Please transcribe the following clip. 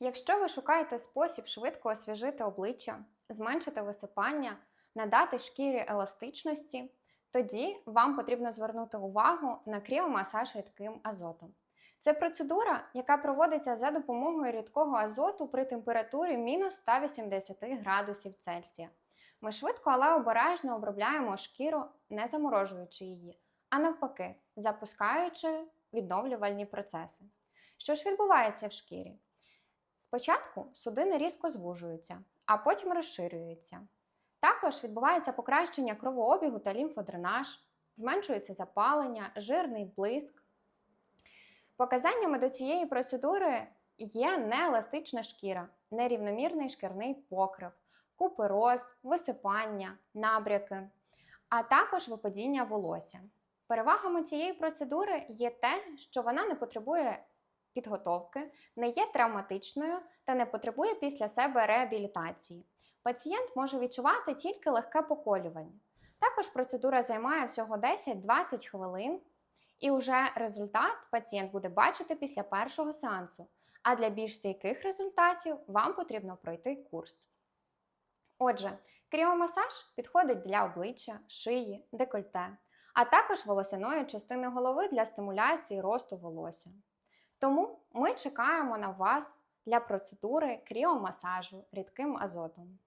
Якщо ви шукаєте спосіб швидко освіжити обличчя, зменшити висипання, надати шкірі еластичності, тоді вам потрібно звернути увагу на кріомасаж рідким азотом. Це процедура, яка проводиться за допомогою рідкого азоту при температурі мінус 180 градусів Цельсія. Ми швидко, але обережно обробляємо шкіру, не заморожуючи її, а навпаки, запускаючи відновлювальні процеси. Що ж відбувається в шкірі? Спочатку судини різко звужуються, а потім розширюються. Також відбувається покращення кровообігу та лімфодренаж, зменшується запалення, жирний блиск. Показаннями до цієї процедури є нееластична шкіра, нерівномірний шкірний покрив, купероз, висипання, набряки, а також випадіння волосся. Перевагами цієї процедури є те, що вона не потребує підготовки, не є травматичною та не потребує після себе реабілітації. Пацієнт може відчувати тільки легке поколювання. Також процедура займає всього 10-20 хвилин, і вже результат пацієнт буде бачити після першого сеансу. А для більш стійких результатів вам потрібно пройти курс. Отже, кріомасаж підходить для обличчя, шиї, декольте, а також волосяної частини голови для стимуляції росту волосся. Тому ми чекаємо на вас для процедури кріомасажу рідким азотом.